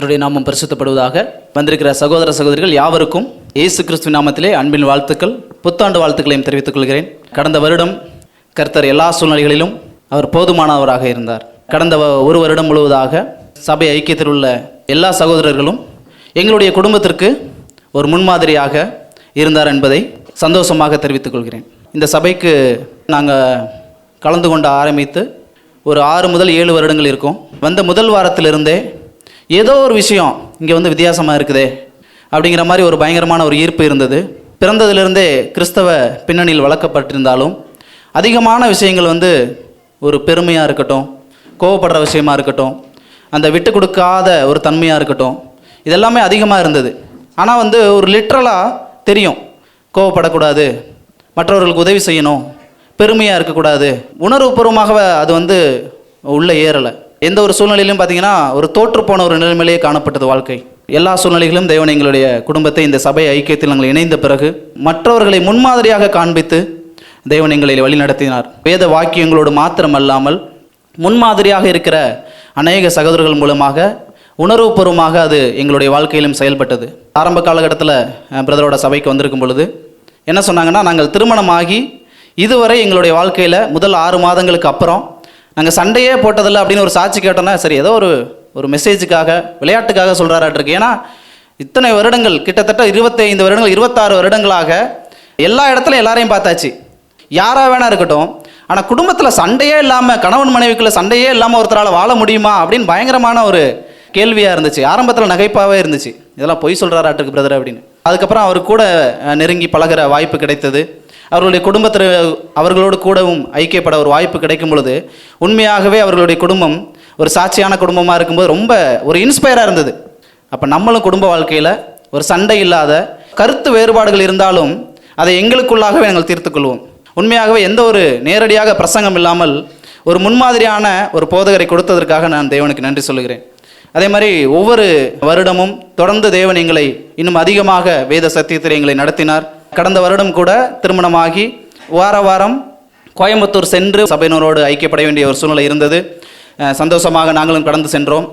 கர்த்தருடைய நாமம் பரிசுத்தப்படுவதாக வந்திருக்கிற சகோதர சகோதரிகள் யாவருக்கும் இயேசு கிறிஸ்துவின் நாமத்திலே அன்பின் வாழ்த்துக்கள் புத்தாண்டு வாழ்த்துக்களையும் தெரிவித்துக் கொள்கிறேன். கடந்த வருடம் கர்த்தர் எல்லா சூழ்நிலைகளிலும் அவர் போதுமானவராக இருந்தார். கடந்த வ- ஒரு வருடம் முழுவதாக சபை ஐக்கியத்தில் உள்ள எல்லா சகோதரர்களும் எங்களுடைய குடும்பத்திற்கு ஒரு முன்மாதிரியாக இருந்தார் என்பதை சந்தோஷமாக தெரிவித்துக் கொள்கிறேன். இந்த சபைக்கு நாங்கள் கலந்து கொண்டு ஆரம்பித்து ஒரு ஆறு முதல் ஏழு வருடங்கள் இருக்கும். வந்த முதல் வாரத்திலிருந்தே ஏதோ ஒரு விஷயம் இங்கே வந்து வித்தியாசமாக இருக்குதே அப்படிங்கிற மாதிரி ஒரு பயங்கரமான ஒரு ஈர்ப்பு இருந்தது. பிறந்ததிலிருந்தே கிறிஸ்தவ பின்னணியில் வளர்க்கப்பட்டிருந்தாலும் அதிகமான விஷயங்கள் வந்து ஒரு பெருமையாக இருக்கட்டும் கோவப்படுற விஷயமா இருக்கட்டும் அந்த விட்டு கொடுக்காத ஒரு தன்மையாக இருக்கட்டும் இதெல்லாமே அதிகமாக இருந்தது. ஆனால் வந்து ஒரு லிட்ரலாக தெரியும். கோவப்படக்கூடாது மற்றவர்களுக்கு உதவி செய்யணும் பெருமையாக இருக்கக்கூடாது உணர்வுபூர்வமாக அது வந்து உள்ளே ஏறலை. எந்த ஒரு சூழ்நிலையிலும் பார்த்தீங்கன்னா ஒரு தோற்றுப்போன ஒரு நிலைமையிலேயே காணப்பட்டது வாழ்க்கை. எல்லா சூழ்நிலைகளும் தேவன் எங்களுடைய குடும்பத்தை இந்த சபை ஐக்கியத்தில் நாங்கள் இணைந்த பிறகு மற்றவர்களை முன்மாதிரியாக காண்பித்து தேவன் எங்களை வழி நடத்தினார். வேத வாக்கியங்களோடு மாத்திரமல்லாமல் முன்மாதிரியாக இருக்கிற அநேக சகோதரர்கள் மூலமாக உணர்வுபூர்வமாக அது எங்களுடைய வாழ்க்கையிலும் செயல்பட்டது. ஆரம்ப காலகட்டத்தில் பிரதரோட சபைக்கு வந்திருக்கும் பொழுது என்ன சொன்னாங்கன்னா நாங்கள் திருமணமாகி இதுவரை எங்களுடைய வாழ்க்கையில் முதல் ஆறு மாதங்களுக்கு அப்புறம் நாங்கள் சண்டையே போட்டதில்லை அப்படின்னு ஒரு சாட்சி கேட்டோன்னா சரி ஏதோ ஒரு ஒரு மெசேஜுக்காக விளையாட்டுக்காக சொல்கிறாராட்டிருக்கு ஏன்னா இத்தனை வருடங்கள் கிட்டத்தட்ட இருபத்தைந்து வருடங்கள் இருபத்தாறு வருடங்களாக எல்லா இடத்துலையும் எல்லாரையும் பார்த்தாச்சு. யாராக வேணா இருக்கட்டும் ஆனால் குடும்பத்தில் சண்டையே இல்லாமல் கணவன் மனைவிக்குள்ள சண்டையே இல்லாமல் ஒருத்தரால் வாழ முடியுமா அப்படின்னு பயங்கரமான ஒரு கேள்வியாக இருந்துச்சு. ஆரம்பத்தில் நகைப்பாகவே இருந்துச்சு. இதெல்லாம் பொய் சொல்கிறாராட்டுக்கு பிரதர் அப்படின்னு. அதுக்கப்புறம் அவர் கூட நெருங்கி பழகுற வாய்ப்பு கிடைத்தது. அவர்களுடைய குடும்பத்தில் அவர்களோடு கூடவும் ஐக்கியப்பட ஒரு வாய்ப்பு கிடைக்கும் பொழுது உண்மையாகவே அவர்களுடைய குடும்பம் ஒரு சாட்சியான குடும்பமாக இருக்கும்போது ரொம்ப ஒரு இன்ஸ்பயராக இருந்தது. அப்போ நம்மளும் குடும்ப வாழ்க்கையில் ஒரு சண்டை இல்லாத கருத்து வேறுபாடுகள் இருந்தாலும் அதை எங்களுக்குள்ளாகவே நாங்கள் தீர்த்துக்கொள்வோம் உண்மையாகவே எந்த ஒரு நேரடியாக பிரசங்கம் இல்லாமல் ஒரு முன்மாதிரியான ஒரு போதகரை கொடுத்ததற்காக நான் தேவனுக்கு நன்றி சொல்லுகிறேன். அதே மாதிரி ஒவ்வொரு வருடமும் தொடர்ந்து தேவன் எங்களை இன்னும் அதிகமாக வேத சத்தியத்தில் எங்களை நடத்தினார். கடந்த வருடம் கூட திருமணமாகி வார வாரம் கோயம்புத்தூர் சென்று சபையினரோடு ஐக்கியப்பட வேண்டிய ஒரு சூழ்நிலை இருந்தது. சந்தோஷமாக நாங்களும் கடந்து சென்றோம்.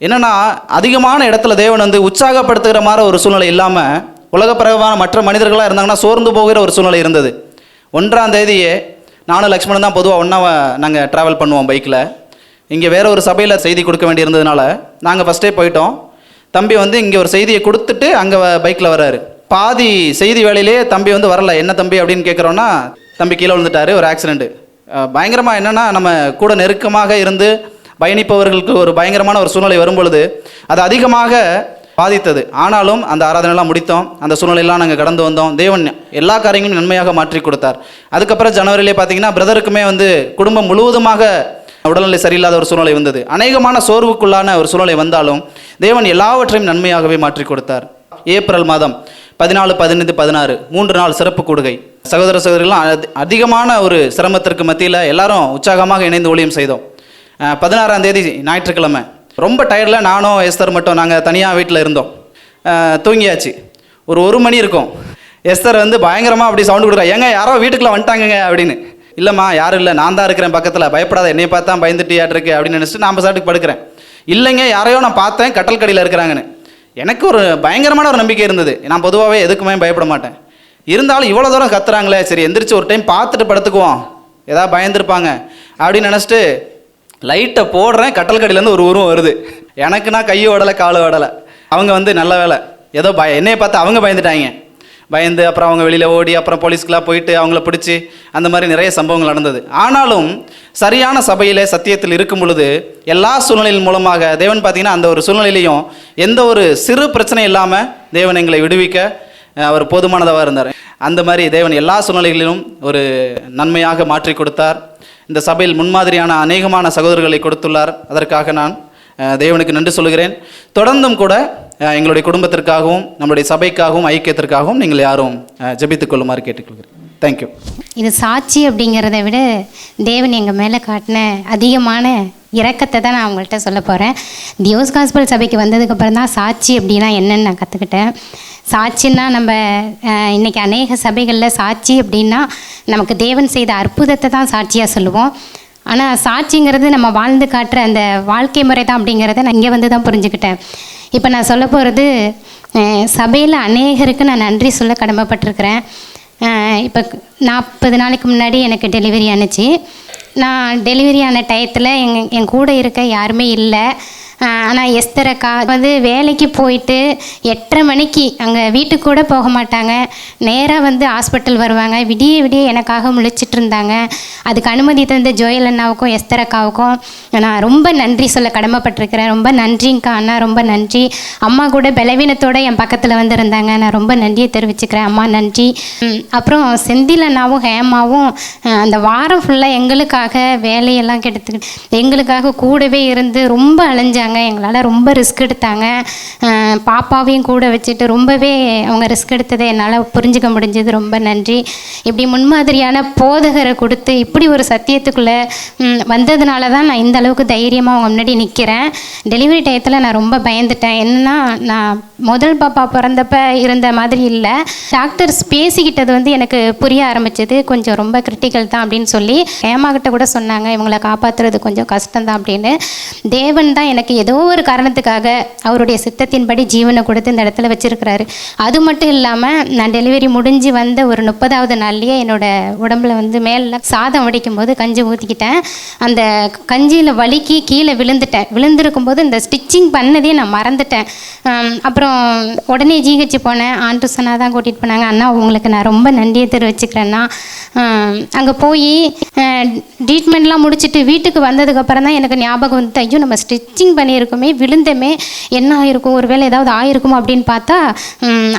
என்னன்னா அதிகமான இடத்துல தேவன் வந்து உற்சாகப்படுத்துகிற மாதிரி ஒரு சூழ்நிலை இல்லாமல் உலகப்பிரகமான மற்ற மனிதர்களாக இருந்தாங்கன்னா சோர்ந்து போகிற ஒரு சூழ்நிலை இருந்தது. ஒன்றாம் தேதியே நானும் லக்ஷ்மணன் தான் பொதுவாக ஒன்றா நாங்கள் ட்ராவல் பண்ணுவோம் பைக்கில் இங்கே வேறு ஒரு சபையில் செய்தி கொடுக்க வேண்டியிருந்ததுனால நாங்கள் ஃபஸ்ட்டே போயிட்டோம். தம்பி வந்து இங்கே ஒரு செய்தியை கொடுத்துட்டு அங்கே பைக்கில் வராரு பாதி செய்தி வேலையிலே தம்பி வந்து வரல. என்ன தம்பி அப்படின்னு கேட்குறோன்னா தம்பி கீழே விழுந்துட்டாரு ஒரு ஆக்சிடெண்ட்டு பயங்கரமாக என்னென்னா நம்ம கூட நெருக்கமாக இருந்து பயணிப்பவர்களுக்கு ஒரு பயங்கரமான ஒரு சூழ்நிலை வரும்பொழுது அது அதிகமாக பாதித்தது. ஆனாலும் அந்த ஆராதனைலாம் முடித்தோம். அந்த சூழ்நிலையெல்லாம் நாங்கள் கடந்து வந்தோம். தேவன் எல்லா காரியங்களும் நன்மையாக மாற்றி கொடுத்தார். அதுக்கப்புறம் ஜனவரியிலே பார்த்தீங்கன்னா பிரதருக்குமே வந்து குடும்பம் முழுவதுமாக உடல்நிலை சரியில்லாத ஒரு சூழ்நிலை வந்தது. அநேகமான சோர்வுக்குள்ளான ஒரு சூழ்நிலை வந்தாலும் தேவன் எல்லாவற்றையும் நன்மையாகவே மாற்றி கொடுத்தார். ஏப்ரல் மாதம் பதினாலு பதினைந்து பதினாறு மூன்று நாள் சிறப்பு கூடுகை. சகோதர சகோதரிகள்லாம் அதி- அதிகமான ஒரு சிரமத்திற்கு மத்தியில் எல்லாரும் உற்சாகமாக இணைந்து ஊழியம் செய்தோம். பதினாறாம் தேதி ஞாயிற்றுக்கிழமை. ரொம்ப டயர்டில் நானும் எஸ்தர் மட்டும் நாங்கள் தனியாக வீட்டில் இருந்தோம். தூங்கியாச்சு. ஒரு ஒரு மணி இருக்கும். எஸ்தர் வந்து பயங்கரமாக அப்படி சவுண்டு கொடுக்குறா ஏங்க யாரோ வீட்டுக்குள்ள வந்துட்டாங்கங்க அப்படின்னு. இல்லைம்மா யாரும் இல்லை நான் தான் இருக்கிறேன் பக்கத்தில். பயப்படாத என்னைய பார்த்தா பயந்துட்டியாட்டிருக்கு அப்படின்னு நினச்சிட்டு நான் சாட்டுக்கு படுக்கிறேன். இல்லைங்க யாரையோ நான் பார்த்தேன் கட்டல் கடையில் இருக்கிறாங்கன்னு. எனக்கு ஒரு பயங்கரமான ஒரு நம்பிக்கை இருந்தது. நான் பொதுவாகவே எதுக்குமே பயப்பட மாட்டேன். இருந்தாலும் இவ்வளோ தூரம் கத்துறாங்களே சரி எந்திரிச்சு ஒரு டைம் பார்த்துட்டு படுத்துக்குவோம். ஏதாவது பயந்துருப்பாங்க. அப்படின்னு நினச்சிட்டு லைட்டை போடுறேன் கட்டல் கடையிலேருந்து ஒரு உருவம் வருது. எனக்குன்னா கையோடலை கையை ஓடலை காலு ஓடலை. அவங்க வந்து நல்ல வேலை. ஏதோ பய என்னையை பார்த்து அவங்க பயந்துட்டாங்க. பயந்து அப்புறம் அவங்க வெளியில் ஓடி அப்புறம் போலீஸ்க்கெலாம் போயிட்டு அவங்கள பிடிச்சி அந்த மாதிரி நிறைய சம்பவங்கள் நடந்தது. ஆனாலும் சரியான சபையில் சத்தியத்தில் இருக்கும் பொழுது எல்லா சூழ்நிலையின் மூலமாக தேவன் பார்த்திங்கன்னா அந்த ஒரு சூழ்நிலையிலையும் எந்த ஒரு சிறு பிரச்சனை இல்லாமல் தேவன் எங்களை விடுவிக்க அவர் போதுமானதாக இருந்தார். அந்த மாதிரி தேவன் எல்லா சூழ்நிலைகளிலும் ஒரு நன்மையாக மாற்றி கொடுத்தார். இந்த சபையில் முன்மாதிரியான அநேகமான சகோதரர்களை கொடுத்துள்ளார். அதற்காக நான் தேவனுக்கு நன்றி சொல்கிறேன். தொடர்ந்தும் கூட எங்களுடைய குடும்பத்திற்காகவும் நம்முடைய சபைக்காகவும் ஐக்கியத்திற்காகவும் நீங்கள் யாரும் ஜபித்துக் கொள்ளுமாறு கேட்டுக்கொள்கிறேன். தேங்க்யூ இது சாட்சி அப்படிங்கிறத விட தேவன் எங்கள் மேலே காட்டின அதிகமான இறக்கத்தை தான் நான் உங்கள்கிட்ட சொல்ல போகிறேன் தியோஸ் காஸ்பல் சபைக்கு வந்ததுக்கப்புறம் தான் சாட்சி அப்படின்னா என்னன்னு நான் கற்றுக்கிட்டேன் சாட்சின்னா நம்ம இன்றைக்கி அநேக சபைகளில் சாட்சி அப்படின்னா நமக்கு தேவன் செய்த அற்புதத்தை தான் சாட்சியாக சொல்லுவோம். ஆனால் சாட்சிங்கிறது நம்ம வாழ்ந்து காட்டுற அந்த வாழ்க்கை முறை தான் அப்படிங்கிறத நான் இங்கே வந்து தான் புரிஞ்சுக்கிட்டேன். இப்போ நான் சொல்ல போகிறது சபையில் அநேகருக்கு நான் நன்றி சொல்ல கடமைப்பட்டிருக்கிறேன். இப்போ நாற்பது நாளைக்கு முன்னாடி எனக்கு டெலிவரி ஆணுச்சு நான் டெலிவரி ஆன டயத்தில் எங் என் கூட இருக்க யாருமே இல்லை. ஆனால் எஸ்தரக்கா வந்து வேலைக்கு போயிட்டு எட்டரை மணிக்கு அங்கே வீட்டுக்கு கூட போக மாட்டாங்க. நேராக வந்து ஹாஸ்பிட்டல் வருவாங்க. விடிய விடிய எனக்காக முழிச்சிட்டு இருந்தாங்க. அதுக்கு அனுமதி தந்த ஜோயல் அண்ணாவுக்கும் எஸ்தரக்காவுக்கும் நான் ரொம்ப நன்றி சொல்ல கடமைப்பட்டிருக்கிறேன். ரொம்ப நன்றிங்க்கா அண்ணா ரொம்ப நன்றி. அம்மா கூட பலவீனத்தோடு என் பக்கத்தில் வந்து இருந்தாங்க நான் ரொம்ப நன்றியை தெரிவிச்சுக்கிறேன். அம்மா நன்றி. அப்புறம் செந்தில் அண்ணாவும் ஹேமாவும் அந்த வாரம் ஃபுல்லாக எங்களுக்காக வேலையெல்லாம் கெடுத்துக்கிட்டு எங்களுக்காக கூடவே இருந்து ரொம்ப அலைஞ்சாங்க. எங்களால் ரொம்ப ரிஸ்க் எடுத்தாங்க. பாப்பாவையும் கூட வச்சுட்டு ரொம்பவே அவங்க ரிஸ்க் எடுத்ததை என்னால் புரிஞ்சுக்க முடிஞ்சது. ரொம்ப நன்றி. இப்படி முன்மாதிரியான போதகரை கொடுத்து இப்படி ஒரு சத்தியத்துக்குள்ளே வந்ததுனால தான் நான் இந்த அளவுக்கு தைரியமாக அவங்க முன்னாடி நிற்கிறேன் டெலிவரி டயத்தில் நான் ரொம்ப பயந்துட்டேன். என்னன்னா நான் முதல் பாப்பா பிறந்தப்ப இருந்த மாதிரி இல்லை. டாக்டர்ஸ் பேசிக்கிட்டது வந்து எனக்கு புரிய ஆரம்பிச்சது. கொஞ்சம் ரொம்ப கிரிட்டிக்கல் தான் அப்படின்னு சொல்லி ஏமாக்கிட்ட கூட சொன்னாங்க. இவங்களை காப்பாற்றுறது கொஞ்சம் கஷ்டம் தான் அப்படின்னு. தேவன் தான் எனக்கு ஏதோ ஒரு காரணத்துக்காக அவருடைய சித்தத்தின்படி ஜீவனை கொடுத்து இந்த இடத்துல வச்சுருக்கிறாரு. அது மட்டும் இல்லாமல் நான் டெலிவரி முடிஞ்சு வந்த ஒரு முப்பதாவது நாள்லேயே என்னோட உடம்புல வந்து மேலே சாதம் உடைக்கும் போது கஞ்சி ஊற்றிக்கிட்டேன் அந்த கஞ்சியில் வலிக்கு கீழே விழுந்துட்டேன். விழுந்திருக்கும் போது இந்த ஸ்டிச்சிங் பண்ணதே நான் மறந்துட்டேன். அப்புறம் உடனே ஜிஹெச் போனேன். ஆண்டு சொன்னா தான் கூட்டிகிட்டு போனாங்க. அண்ணா உங்களுக்கு நான் ரொம்ப நன்றியை தெரிவிச்சுக்கிறேன்னா. அங்கே போய் ட்ரீட்மெண்ட்லாம் முடிச்சுட்டு வீட்டுக்கு வந்ததுக்கப்புறம் தான் எனக்கு ஞாபகம் வந்து ஐயோ நம்ம ஸ்டிச்சிங் இருக்குமே? விழுந்தமே. என்ன ஆயிருக்கும்? ஒருவேளை ஏதாவது ஆயிருக்குமோ அப்படின்னு பார்த்தா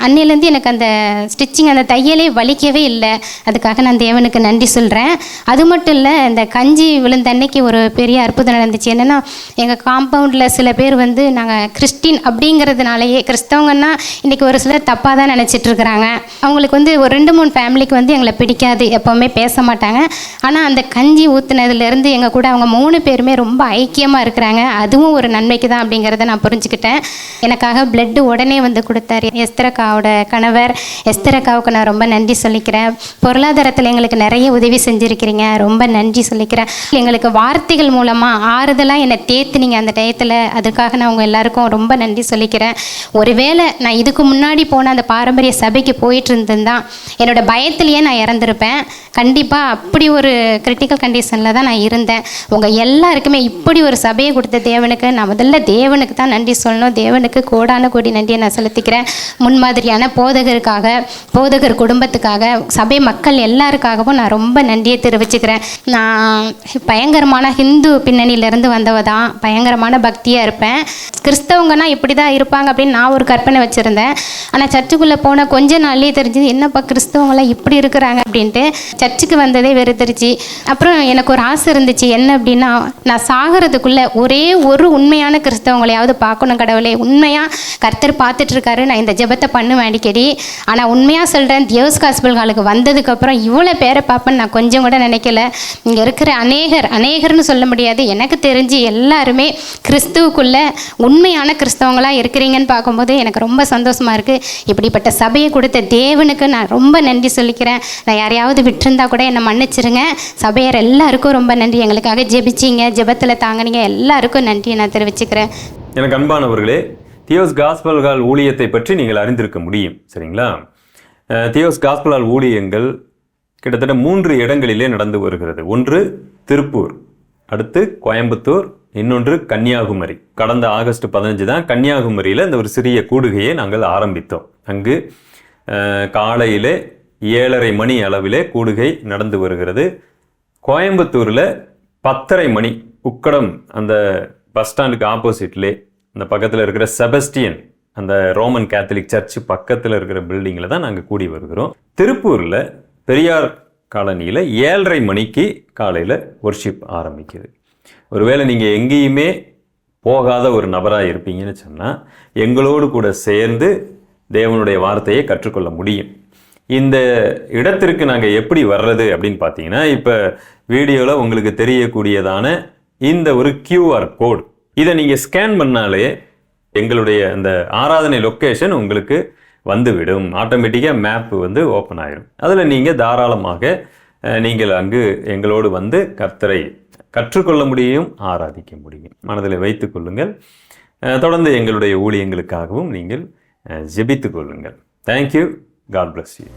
அன்னையிலேருந்து எனக்கு அந்த ஸ்டிச்சிங் அந்த தையலே வலிக்கவே இல்லை. அதுக்காக நான் தேவனுக்கு நன்றி சொல்கிறேன் அது மட்டும் இல்லை இந்த கஞ்சி விழுந்த அன்னைக்கு ஒரு பெரிய அற்புதம் நடந்துச்சு. என்னென்னா எங்கள் காம்பவுண்டில் சில பேர் வந்து நாங்கள் கிறிஸ்டின் அப்படிங்கிறதுனாலயே கிறிஸ்தவங்கன்னா இன்றைக்கி ஒரு சிலர் தப்பாக தான் நினச்சிட்டு இருக்கிறாங்க. அவங்களுக்கு வந்து ஒரு ரெண்டு மூணு ஃபேமிலிக்கு வந்து எங்களை பிடிக்காது. எப்போவுமே பேச மாட்டாங்க. ஆனால் அந்த கஞ்சி ஊற்றுனதுலேருந்து எங்கள் கூட அவங்க மூணு பேருமே ரொம்ப ஐக்கியமாக இருக்கிறாங்க. அதுவும் ஒரு நன்மைக்கு தான் அப்படிங்கிறத நான் புரிஞ்சுக்கிட்டேன். எனக்காக பிளட்டு உடனே வந்து கொடுத்தாரு எஸ்தரக்காவோட கணவர். எஸ்தரக்காவுக்கு நான் ரொம்ப நன்றி சொல்லிக்கிறேன். பொருளாதாரத்தில் எங்களுக்கு நிறைய உதவி செஞ்சுருக்கிறீங்க. ரொம்ப நன்றி சொல்லிக்கிறேன். எங்களுக்கு வார்த்தைகள் மூலமாக ஆறுதலாக என்னை தேத்துனீங்க அந்த டயத்தில். அதுக்காக நான் உங்கள் எல்லாருக்கும் ரொம்ப நன்றி சொல்லிக்கிறேன். ஒருவேளை நான் இதுக்கு முன்னாடி போன அந்த பாரம்பரிய சபைக்கு போயிட்டு இருந்திருந்தான் என்னோட பயத்திலேயே நான் இறந்துருப்பேன். கண்டிப்பாக அப்படி ஒரு கிரிட்டிக்கல் கண்டிஷனில் தான் நான் இருந்தேன். உங்கள் எல்லாருக்குமே இப்படி ஒரு சபையை கொடுத்த தேவனுக்கு நான் முதல்ல தேவனுக்கு தான் நன்றி சொல்லணும். தேவனுக்கு கோடான கோடி நன்றியை நான் செலுத்திக்கிறேன். முன்மாதிரியான போதகருக்காக போதகர் குடும்பத்துக்காக சபை மக்கள் எல்லாருக்காகவும் நான் ரொம்ப நன்றியை தெரிவிச்சுக்கிறேன். நான் பயங்கரமான ஹிந்து பின்னணியிலேருந்து வந்தவ தான் பயங்கரமான பக்தியாக இருப்பேன். கிறிஸ்தவங்கன்னா இப்படி தான் இருப்பாங்க அப்படின்னு நான் ஒரு கற்பனை வச்சுருந்தேன். ஆனால் சர்ச்சுக்குள்ளே போன கொஞ்ச நாள்லேயே தெரிஞ்சது என்னப்பா கிறிஸ்தவங்களாம் இப்படி இருக்கிறாங்க? அப்படின்ட்டு சர்ச்சுக்கு வந்ததே வெறுத்துருச்சு. அப்புறம் எனக்கு ஒரு ஆசை இருந்துச்சு என்ன அப்படின்னா நான் சாகிறதுக்குள்ளே ஒரே ஒரு உண்மையான கிறிஸ்தவங்களையாவது பார்க்கணும் கடவுளே. உண்மையாக கர்த்தர் பார்த்துட்ருக்காரு நான் இந்த ஜெபத்தை பண்ணுவேன் அடிக்கடி. ஆனால் உண்மையாக சொல்கிறேன் தியோஸ் காஸ்பிள் காலுக்கு வந்ததுக்கப்புறம் இவ்வளோ பேரை பார்ப்பேன்னு நான் கொஞ்சம் கூட நினைக்கல. இங்கே இருக்கிற அநேகர் அநேகர்னு சொல்ல முடியாது. எனக்கு தெரிஞ்சு எல்லாருமே கிறிஸ்துவுக்குள்ளே உண் உண்மையான கிறிஸ்தவங்களாக இருக்கிறீங்கன்னு பார்க்கும்போது எனக்கு ரொம்ப சந்தோஷமாக இருக்குது இப்படிப்பட்ட சபையை கொடுத்த தேவனுக்கு நான் ரொம்ப நன்றி சொல்லிக்கிறேன். நான் யாரையாவது விட்டுருந்தா கூட என்னை மன்னிச்சிருங்க. சபையார் எல்லாருக்கும் ரொம்ப நன்றி. எங்களுக்காக ஜெபிச்சிங்க. ஜெபத்தில் தாங்கினீங்க. எல்லாருக்கும் நன்றியை நான் தெரிவிச்சுக்கிறேன். எனக்கு அன்பானவர்களே தியோஸ் காஸ்பல்கால் ஊழியத்தை பற்றி நீங்கள் அறிந்திருக்க முடியும். சரிங்களா? தியோஸ் காஸ்பலால் ஊழியங்கள் கிட்டத்தட்ட மூன்று இடங்களிலே நடந்து வருகிறது. ஒன்று திருப்பூர் அடுத்து கோயம்புத்தூர் இன்னொன்று கன்னியாகுமரி. கடந்த ஆகஸ்ட் பதினஞ்சு தான் கன்னியாகுமரியில் இந்த ஒரு சிறிய கூடுகையை நாங்கள் ஆரம்பித்தோம். அங்கு காலையில் காலையிலே ஏழரை மணி அளவிலே கூடுகை நடந்து வருகிறது. கோயம்புத்தூரில் பத்தரை மணி உக்கடம் அந்த பஸ் ஸ்டாண்டுக்கு ஆப்போசிட்லே அந்த பக்கத்தில் இருக்கிற செபஸ்டியன் அந்த ரோமன் கேத்தலிக் சர்ச் பக்கத்தில் இருக்கிற பில்டிங்கில் தான் நாங்கள் கூடி வருகிறோம். திருப்பூரில் பெரியார் காலனியில் ஏழரை மணிக்கு காலையில் ஒர்ஷிப் ஆரம்பிக்குது. ஒருவேளை நீங்கள் எங்கேயுமே போகாத ஒரு நபராக இருப்பீங்கன்னு சொன்னால் எங்களோடு கூட சேர்ந்து தேவனுடைய வார்த்தையை கற்றுக்கொள்ள முடியும். இந்த இடத்திற்கு நாங்கள் எப்படி வர்றது அப்படின்னு பார்த்தீங்கன்னா இப்போ வீடியோவில் உங்களுக்கு தெரியக்கூடியதான இந்த ஒரு கியூஆர் கோட் இதை நீங்கள் ஸ்கேன் பண்ணாலே எங்களுடைய அந்த ஆராதனை லொக்கேஷன் உங்களுக்கு வந்துவிடும். ஆட்டோமேட்டிக்காக மேப் வந்து ஓப்பன் ஆகிடும் அதில் நீங்கள் தாராளமாக நீங்கள் அங்கு எங்களோடு வந்து கர்த்தரை கற்றுக்கொள்ள முடியும் ஆராதிக்க முடியும். மனதில் வைத்துக் கொள்ளுங்கள். தொடர்ந்து எங்களுடைய ஊழியங்களுக்காகவும் நீங்கள் அஹ், ஜெபித்துக் கொள்ளுங்கள். Thank you God bless you